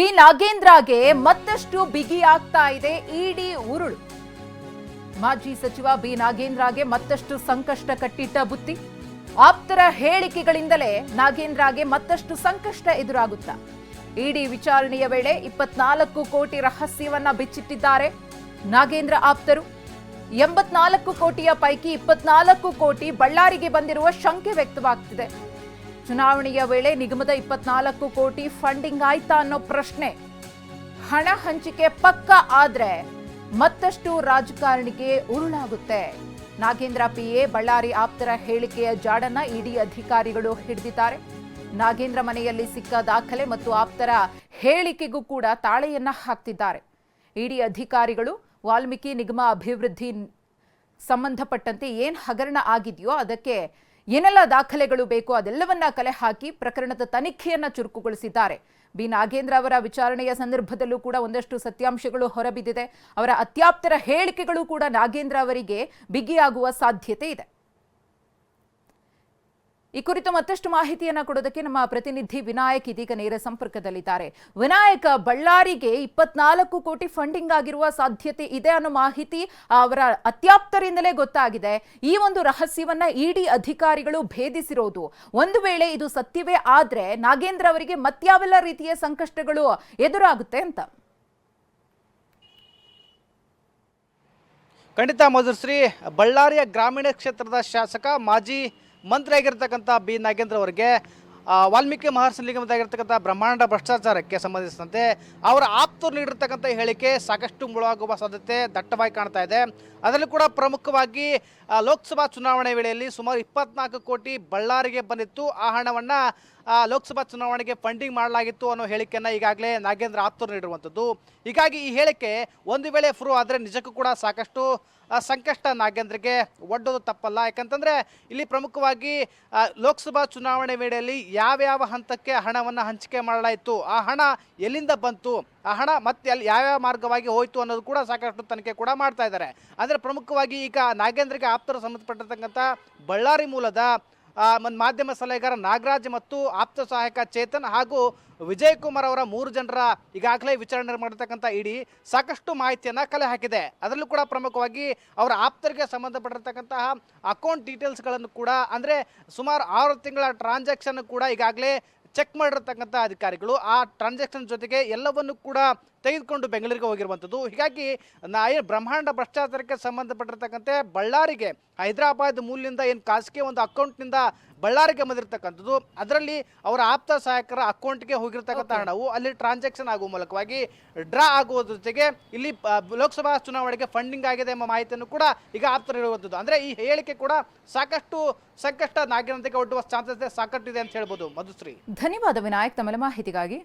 B ನಾಗೇಂದ್ರಗೆ ಮತ್ತಷ್ಟು ಬಿಗಿ ಆಗ್ತಾ ಇದೆ ಇಡಿ ಉರುಳು. ಮಾಜಿ ಸಚಿವ ಬಿ ನಾಗೇಂದ್ರಗೆ ಮತ್ತಷ್ಟು ಸಂಕಷ್ಟ ಕಟ್ಟಿಟ್ಟ ಬುತ್ತಿ. ಆಪ್ತರ ಹೇಳಿಕೆಗಳಿಂದಲೇ ನಾಗೇಂದ್ರಗೆ ಮತ್ತಷ್ಟು ಸಂಕಷ್ಟ ಎದುರಾಗುತ್ತಾ. ಇಡಿ ವಿಚಾರಣೆಯ ವೇಳೆ ಇಪ್ಪತ್ನಾಲ್ಕು ಕೋಟಿ ರಹಸ್ಯವನ್ನ ಬಿಚ್ಚಿಟ್ಟಿದ್ದಾರೆ ನಾಗೇಂದ್ರ ಆಪ್ತರು. ಎಂಬತ್ನಾಲ್ಕು ಕೋಟಿಯ ಪೈಕಿ ಇಪ್ಪತ್ನಾಲ್ಕು ಕೋಟಿ ಬಳ್ಳಾರಿಗೆ ಬಂದಿರುವ ಶಂಕೆ ವ್ಯಕ್ತವಾಗ್ತಿದೆ. ಚುನಾವಣೆಯ ವೇಳೆ ನಿಗಮದ ಇಪ್ಪತ್ನಾಲ್ಕು ಕೋಟಿ ಫಂಡಿಂಗ್ ಆಯ್ತಾ ಅನ್ನೋ ಪ್ರಶ್ನೆ. ಹಣ ಹಂಚಿಕೆ ಪಕ್ಕ ಆದ್ರೆ ಮತ್ತಷ್ಟು ರಾಜಕಾರಣಿಗೆ ಉರುಳಾಗುತ್ತೆ. ನಾಗೇಂದ್ರ ಪಿಎ ಬಳ್ಳಾರಿ ಆಪ್ತರ ಹೇಳಿಕೆಯ ಜಾಡನ್ನ ಇಡಿ ಅಧಿಕಾರಿಗಳು ಹಿಡಿದಿದ್ದಾರೆ. ನಾಗೇಂದ್ರ ಮನೆಯಲ್ಲಿ ಸಿಕ್ಕ ದಾಖಲೆ ಮತ್ತು ಆಪ್ತರ ಹೇಳಿಕೆಗೂ ಕೂಡ ತಾಳೆಯನ್ನ ಹಾಕ್ತಿದ್ದಾರೆ. ಇಡಿ ಅಧಿಕಾರಿಗಳು ವಾಲ್ಮೀಕಿ ನಿಗಮ ಅಭಿವೃದ್ಧಿ ಸಂಬಂಧಪಟ್ಟಂತೆ ಏನು ಹಗರಣ ಆಗಿದೆಯೋ ಅದಕ್ಕೆ ಏನೆಲ್ಲ ದಾಖಲೆಗಳು ಬೇಕೋ ಅದೆಲ್ಲವನ್ನ ಕಲೆ ಹಾಕಿ ಪ್ರಕರಣದ ತನಿಖೆಯನ್ನ ಚುರುಕುಗೊಳಿಸಿದ್ದಾರೆ. ಬಿ. ನಾಗೇಂದ್ರ ಅವರ ವಿಚಾರಣೆಯ ಸಂದರ್ಭದಲ್ಲೂ ಕೂಡ ಒಂದಷ್ಟು ಸತ್ಯಾಂಶಗಳು ಹೊರಬಿದ್ದಿದೆ. ಅವರ ಅತ್ಯಾಪ್ತರ ಹೇಳಿಕೆಗಳು ಕೂಡ ನಾಗೇಂದ್ರ ಅವರಿಗೆ ಬಿಗಿಯಾಗುವ ಸಾಧ್ಯತೆ ಇದೆ. ಈ ಕುರಿತು ಮತ್ತಷ್ಟು ಮಾಹಿತಿಯನ್ನು ಕೊಡೋದಕ್ಕೆ ನಮ್ಮ ಪ್ರತಿನಿಧಿ ವಿನಾಯಕ್ ಇದೀಗ ನೇರ ಸಂಪರ್ಕದಲ್ಲಿದ್ದಾರೆ. ವಿನಾಯಕ, ಬಳ್ಳಾರಿಗೆ ಇಪ್ಪತ್ನಾಲ್ಕು ಕೋಟಿ ಫಂಡಿಂಗ್ ಆಗಿರುವ ಸಾಧ್ಯತೆ ಇದೆ ಅನ್ನೋ ಮಾಹಿತಿ ಅವರ ಅತ್ಯಾಪ್ತರಿಂದಲೇ ಗೊತ್ತಾಗಿದೆ. ಈ ಒಂದು ರಹಸ್ಯವನ್ನ ಇಡಿ ಅಧಿಕಾರಿಗಳು ಭೇದಿಸಿರೋದು. ಒಂದು ವೇಳೆ ಇದು ಸತ್ಯವೇ ಆದ್ರೆ ನಾಗೇಂದ್ರ ಅವರಿಗೆ ಮತ್ಯಾವೆಲ್ಲ ರೀತಿಯ ಸಂಕಷ್ಟಗಳು ಎದುರಾಗುತ್ತೆ ಅಂತ. ಖಂಡಿತ ಮಧುಶ್ರೀ ಬಳ್ಳಾರಿಯ ಗ್ರಾಮೀಣ ಕ್ಷೇತ್ರದ ಶಾಸಕ ಮಾಜಿ ಮಂತ್ರಿ ಆಗಿರ್ತಕ್ಕಂಥ ಬಿ ನಾಗೇಂದ್ರ ಅವರಿಗೆ ವಾಲ್ಮೀಕಿ ಮಹರ್ಷಿ ನಿಗಮದಾಗಿರ್ತಕ್ಕಂಥ ಬ್ರಹ್ಮಾಂಡ ಭ್ರಷ್ಟಾಚಾರಕ್ಕೆ ಸಂಬಂಧಿಸಿದಂತೆ ಅವರ ಆಪ್ತರು ನೀಡಿರ್ತಕ್ಕಂಥ ಹೇಳಿಕೆ ಸಾಕಷ್ಟು ಮುಳುವಾಗುವ ಸಾಧ್ಯತೆ ದಟ್ಟವಾಗಿ ಕಾಣ್ತಾ ಇದೆ. ಅದರಲ್ಲಿ ಕೂಡ ಪ್ರಮುಖವಾಗಿ ಲೋಕಸಭಾ ಚುನಾವಣೆ ವೇಳೆಯಲ್ಲಿ ಸುಮಾರು ಇಪ್ಪತ್ನಾಲ್ಕು ಕೋಟಿ ಬಳ್ಳಾರಿಗೆ ಬಂದಿತ್ತು. ಆ ಹಣವನ್ನು ಲೋಕಸಭಾ ಚುನಾವಣೆಗೆ ಫಂಡಿಂಗ್ ಮಾಡಲಾಗಿತ್ತು ಅನ್ನೋ ಹೇಳಿಕೆಯನ್ನು ಈಗಾಗಲೇ ನಾಗೇಂದ್ರ ಆಪ್ತರು ನೀಡಿರುವಂಥದ್ದು. ಹೀಗಾಗಿ ಈ ಹೇಳಿಕೆ ಒಂದು ವೇಳೆ ಫ್ರೂ ಆದರೆ ನಿಜಕ್ಕೂ ಕೂಡ ಸಾಕಷ್ಟು ಸಂಕಷ್ಟ ನಾಗೇಂದ್ರಗೆ ಒಡ್ಡೋದು ತಪ್ಪಲ್ಲ. ಯಾಕಂತಂದರೆ ಇಲ್ಲಿ ಪ್ರಮುಖವಾಗಿ ಲೋಕಸಭಾ ಚುನಾವಣೆ ವೇಳೆಯಲ್ಲಿ ಯಾವ್ಯಾವ ಹಂತಕ್ಕೆ ಹಣವನ್ನು ಹಂಚಿಕೆ ಮಾಡಲಾಯಿತು? ಆ ಹಣ ಎಲ್ಲಿಂದ ಬಂತು? ಆ ಹಣ ಮತ್ತೆ ಅಲ್ಲಿ ಯಾವ್ಯಾವ ಮಾರ್ಗವಾಗಿ ಹೋಯಿತು ಅನ್ನೋದು ಕೂಡ ಸಾಕಷ್ಟು ತನಿಖೆ ಕೂಡ ಮಾಡ್ತಾ ಇದ್ದಾರೆ. ಅಂದರೆ ಪ್ರಮುಖವಾಗಿ ಈಗ ನಾಗೇಂದ್ರಗೆ ಆಪ್ತರು ಸಂಬಂಧಪಟ್ಟಿರ್ತಕ್ಕಂಥ ಬಳ್ಳಾರಿ ಮೂಲದ ಒಂದು ಮಾಧ್ಯಮ ಸಲಹೆಗಾರ ನಾಗರಾಜ್ ಮತ್ತು ಆಪ್ತ ಸಹಾಯಕ ಚೇತನ್ ಹಾಗೂ ವಿಜಯ್ ಕುಮಾರ್ ಅವರ ಮೂರು ಜನರ ಈಗಾಗಲೇ ವಿಚಾರಣೆ ಮಾಡಿರ್ತಕ್ಕಂಥ ಇಡಿ ಸಾಕಷ್ಟು ಮಾಹಿತಿಯನ್ನು ಕಲೆ ಹಾಕಿದೆ. ಅದರಲ್ಲೂ ಕೂಡ ಪ್ರಮುಖವಾಗಿ ಅವರ ಆಪ್ತರಿಗೆ ಸಂಬಂಧಪಟ್ಟಿರ್ತಕ್ಕಂತಹ ಅಕೌಂಟ್ ಡೀಟೇಲ್ಸ್ಗಳನ್ನು ಕೂಡ ಅಂದರೆ ಸುಮಾರು ಆರು ತಿಂಗಳ ಟ್ರಾನ್ಸಾಕ್ಷನ್ ಕೂಡ ಈಗಾಗಲೇ ಚೆಕ್ ಮಾಡಿರತಕ್ಕಂಥ ಅಧಿಕಾರಿಗಳು ಆ ಟ್ರಾನ್ಸಾಕ್ಷನ್ ಜೊತೆಗೆ ಎಲ್ಲವನ್ನು ಕೂಡ ತೆಗೆದುಕೊಂಡು ಬೆಂಗಳೂರಿಗೆ ಹೋಗಿರುವಂಥದ್ದು. ಹೀಗಾಗಿ ನಾ ಏನು ಬ್ರಹ್ಮಾಂಡ ಭ್ರಷ್ಟಾಚಾರಕ್ಕೆ ಸಂಬಂಧಪಟ್ಟಿರ್ತಕ್ಕಂತೆ ಬಳ್ಳಾರಿಗೆ ಹೈದರಾಬಾದ್ ಮೂಲದಿಂದ ಏನು ಖಾಸಗಿ ಒಂದು ಅಕೌಂಟ್ನಿಂದ ಬಳ್ಳಾರಿಗೆ ಬಂದಿರತಕ್ಕಂಥದ್ದು ಅದರಲ್ಲಿ ಅವರ ಆಪ್ತ ಸಹಾಯಕರ ಅಕೌಂಟ್ಗೆ ಹೋಗಿರ್ತಕ್ಕಂಥ ಹಣವು ಅಲ್ಲಿ ಟ್ರಾನ್ಸಾಕ್ಷನ್ ಆಗುವ ಮೂಲಕವಾಗಿ ಡ್ರಾ ಆಗುವುದ್ರ ಜೊತೆಗೆ ಇಲ್ಲಿ ಲೋಕಸಭಾ ಚುನಾವಣೆಗೆ ಫಂಡಿಂಗ್ ಆಗಿದೆ ಎಂಬ ಮಾಹಿತಿಯನ್ನು ಕೂಡ ಈಗ ಆಪ್ತರು ಹೇಳುವಂಥದ್ದು. ಅಂದರೆ ಈ ಹೇಳಿಕೆ ಕೂಡ ಸಾಕಷ್ಟು ಸಂಕಷ್ಟ ನಾಗರಿಕತೆಗೆ ಒಡ್ಡುವ ಚಾನ್ಸಸ್ ಸಾಕಷ್ಟಿದೆ ಅಂತ ಹೇಳ್ಬೋದು ಮಧುಶ್ರೀ. ಧನ್ಯವಾದ ವಿನಾಯಕ್ ತಮ್ಮ ಮಾಹಿತಿಗಾಗಿ.